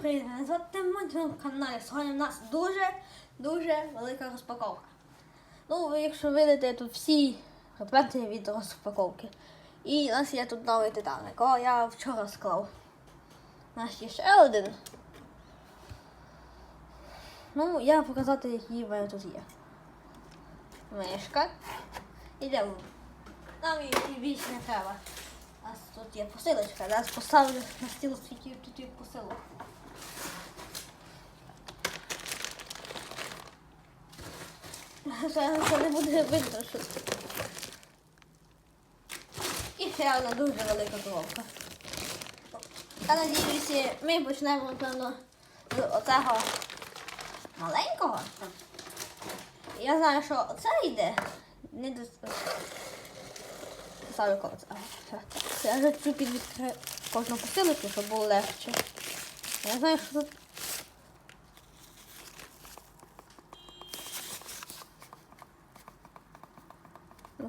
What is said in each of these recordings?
Привіт, мене звати Тимон, на каналі. Сьогодні в нас дуже дуже велика розпаковка. Ну, якщо видите, тут всі предмети від розпаковки. І у нас є тут новий титан, якого я вчора склав. У нас є ще один. Ну, я показати, які мене тут є. Мишка. Ідемо. Нам її більше не треба. У нас тут є посилочка. Зараз поставлю на стіл скільки тут є посилок. Це, не буде видно, що це. І ще одна дуже велика коробка. Я надіюся, ми почнемо, напевно, з оцього маленького. Я знаю, що оце йде. Не до ставлю коло. Це я вже чуть підвідкрию кожну посилку, щоб було легше. Я знаю, що тут.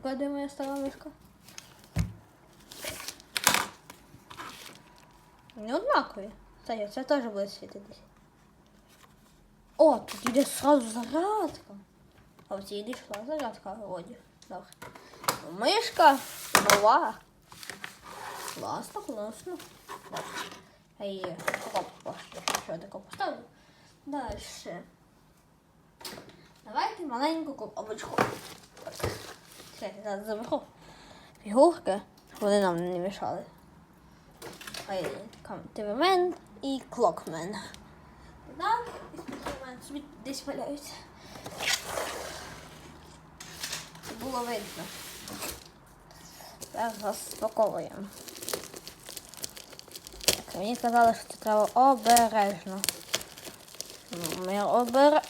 де моя стара мишка? Не однакові. Це, є, це теж буде світитись. О, тут йде сразу зарядка. А в цій йде йшла зарядка вроді. Добре. Ну, Мишка нова. Класно, класно. Добре. Я її коробку ще таку поставлю. Дальше. Давайте маленьку коробочку. Так. Зараз заберу. Фігурки, вони нам не мішали. Ой, Тивмен і Клокмен. Так, і десь валяються. Було видно. Зараз розпаковуємо. Мені казали, що це треба обережно. Ми обер...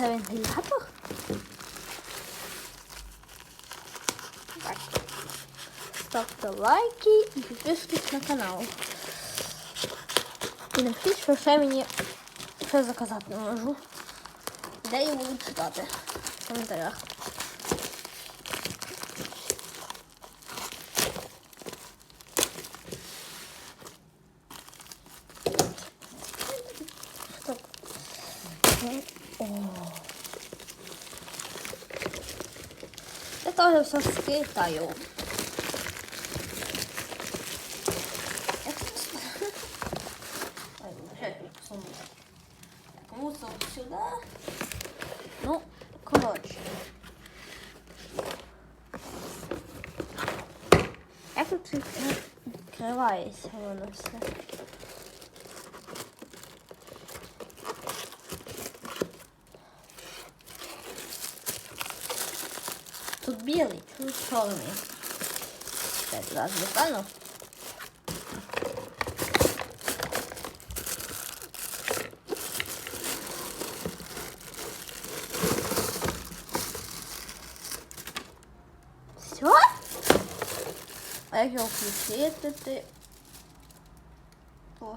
Це вентилятор? Так. Ставте лайки і підписуйтесь на канал. І напишіть, що ще мені ще заказати не можу. Де я буду читати в коментарях. Стоп. О. теж все з Китаю. Мусор сюди. Ну, коротше. Як тут відкривається воно все? Тут білий, тут чорний. Так, зараз достану. Все? А як його включити? О.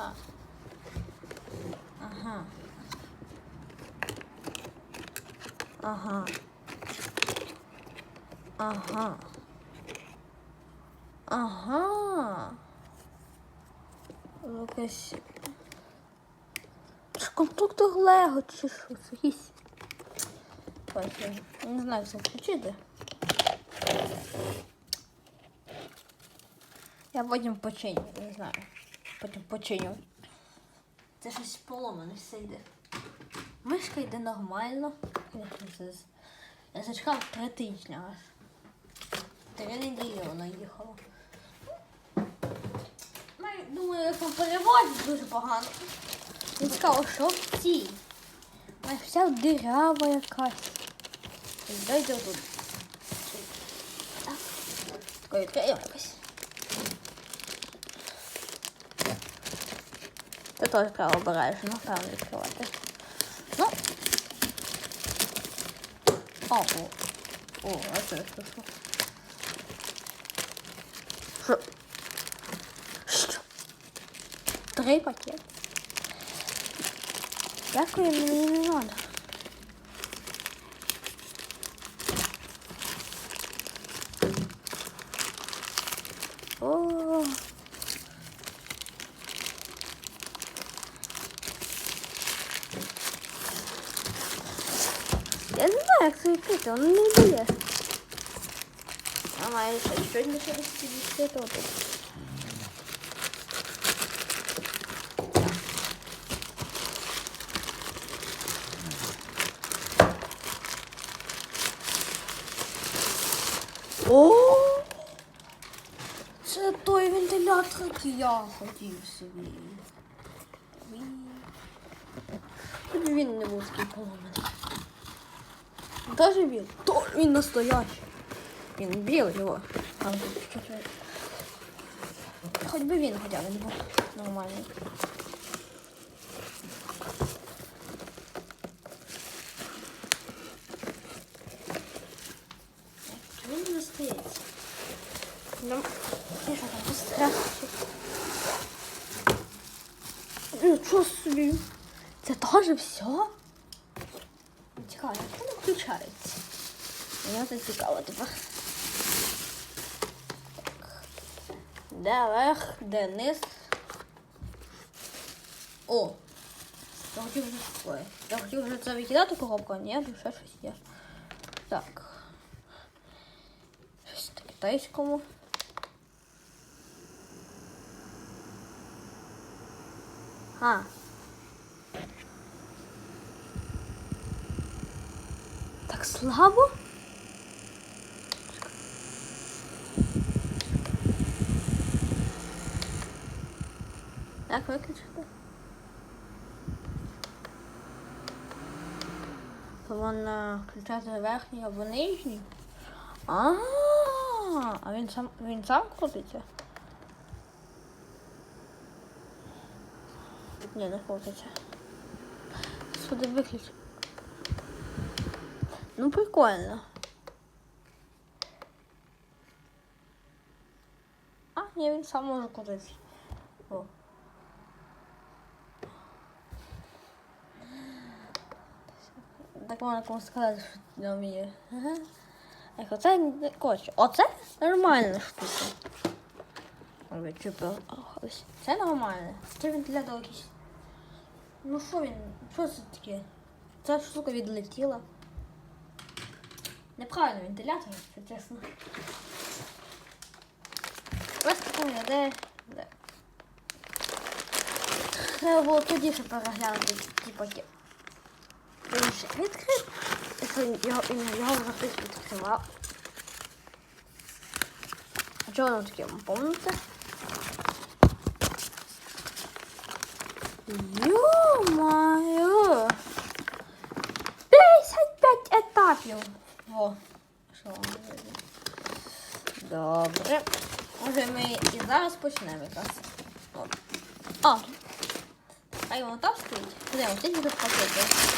Ага. Ага. Ага. Ага. Ага. Якась. Це конструктор Лего чи що? Це. Не знаю, як включити. Я потім починю, не знаю. Потім починю. Це щось поломане все йде. Мишка йде нормально. Я зачекав три тижні аж. Три неділі. Ну, я Думаю, як вам переводять дуже погано. Я цікаво, що в цій? Вона вся дирява якась. Дайте тут. Так. Таке відкриємо якось. Це теж треба обережно, певно відкривати. Ну. О, о. О, а це що? Що? Що? Три пакети. Дякую, мені не треба. О. Я не знаю, як це відкрити, воно не дає. А має ще щось не через 50 тут. О! Це той вентилятор, який я хотів собі. Хоч він не був такий поломаний. Даже він. То він настоящий. Він білий його. Хоч би він хоча б не був нормальний. Він не стоїть. Ну, що там, страшно. Нічого собі. Це теж все? Цікаво, як воно включається? Мені це цікаво тепер. Так. Де верх. О! Я хотів вже ой, Я хотів вже це викидати коробку, а ні, ще щось є. Так. Щось на китайському. А. Так слабо? Як виключити? Повинна включати верхній або нижній. А, а він сам він сам крутиться? Ні, не крутиться. Сюди виключи. Ну, прикольно. А, ні, він сам може крутитися. О. Так можна комусь сказати, що не вміє. Ага. Ах, оце не коротше. Оце нормальна штука. Ой, чупив. Ось. Це нормально. Це вентилятор якийсь. Ну що він? Що це таке? Ця штука відлетіла. Неправильно вентилятор, якщо чесно. Просто помню, де. де. Треба було тоді ще переглянути ті пакети. Він ще відкрив. Якщо його, його вже хтось відкривав. А чого воно таке, помните? Ё-моё! Етапів! Во, що вам говорю. Добре. Може ми і зараз почнемо якраз. От. А, хай воно там стоїть. Подивимо, скільки тут пакетів.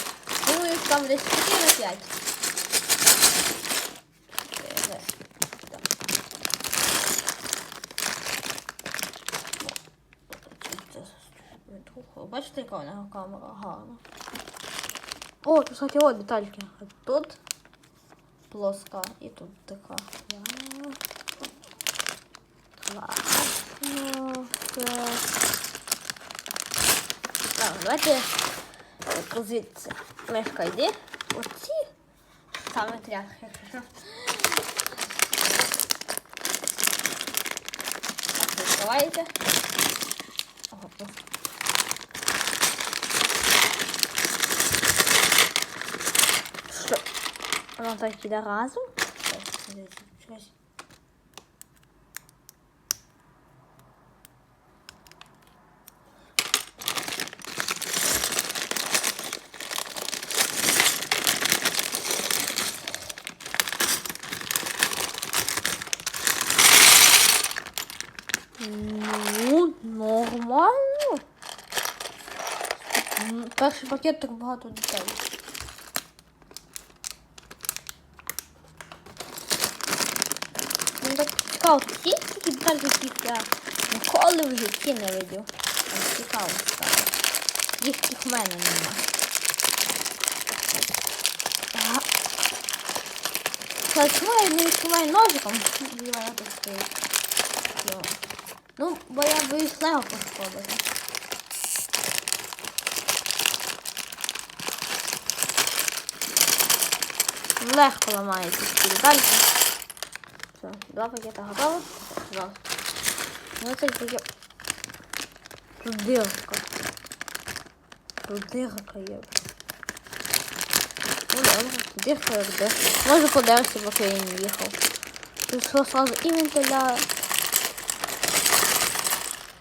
Думаю, там десь 4 на 5. Чотири. Так. Це- це відрухало. Бачите, яка у нього камера гарна. О, тут, кстати, от детальки. А Тут плоска і тут така. Класно. Так, давайте так, звідси. Мишка йди. Оці саме тряхи. Так, відкриваєте. Ого, просто. Так іде разом? Щось. Ну, нормально. Перший пакет так багато деталей. Тут є такі детальки, яких я ніколи в житті не видів. Цікаво стало. Їх таких в мене нема. Я не відкриваю ножиком? Вона тут стоїть. Ну, бо я боюсь лего пошкодити. Легко ламається ці детальки. Все, два пакета готові. Два. Ну це тільки. Тут дирка. Тут дирка є. Ну добре, дирка як дирка. Може подерся, поки я не їхав. Тут що сразу і вентиля.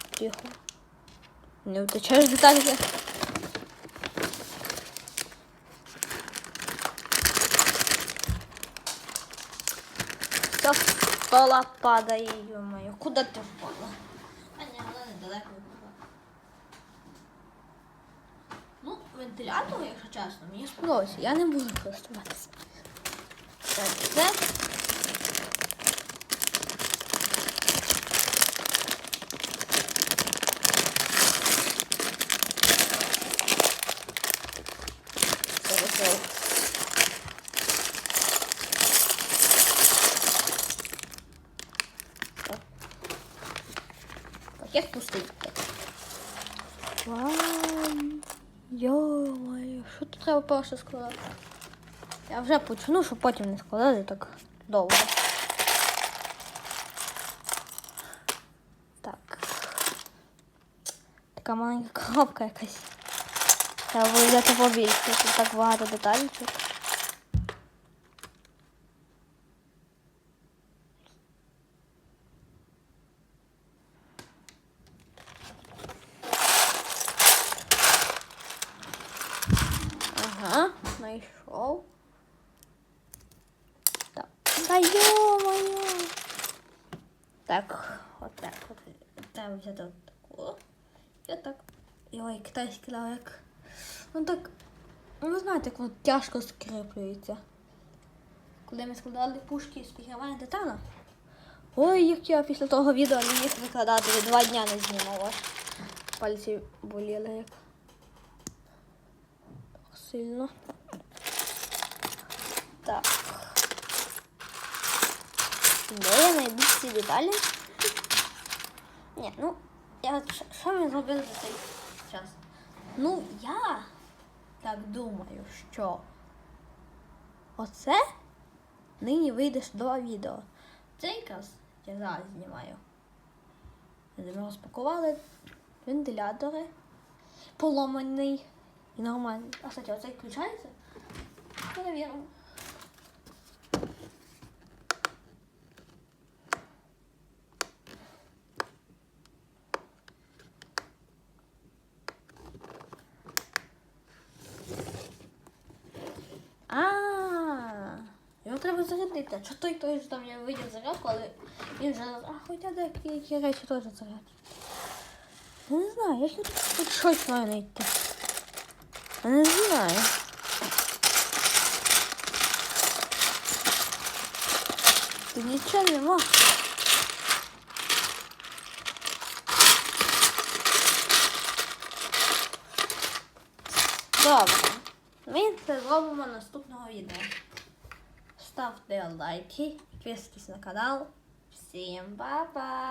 Тихо. Не втечеш детальки. Все, стола падає, ё-моё. Куда ти впала? А ні, вона недалеко впала. Ну, вентилятор, якщо чесно, мені сподобався. Я не буду користуватися. Так, це. Це пустий. Вау. Йо-моє, що тут треба перше складати? Я вже почну, щоб потім не складати так довго. Так. Така маленька коробка якась. Треба взяти побільше, тут так багато деталічок. Ага, знайшов. Так. Та йо-моє. Так, отак от. Треба взяти от таку. І отак. Ой, китайський лавик. Ну так, ну знаєте, як воно тяжко скріплюється. Коли ми складали пушки з пігравання титана. Ой, як я після того відео не міг викладати, два дня не знімав. аж. Пальці боліли як сильно. Так. Де я ці деталі? Ні, ну, я що- ми зробили за цей час? Ну, я так думаю, що оце нині вийде ж два відео. Це якраз я зараз знімаю. Ми розпакували вентилятори, поломаний і нормальний. А кстати, оцей включається? Перевіримо. А, його А чого той той ж там я видів зарядку, але він вже. А хоча деякі які речі теж зарядять. Я не знаю, я ще тут щось маю знайти. Я не знаю. Тут нічого нема. Добре. Ми це зробимо наступного відео. Ставте лайки, підписуйтесь на канал. Всім па-па!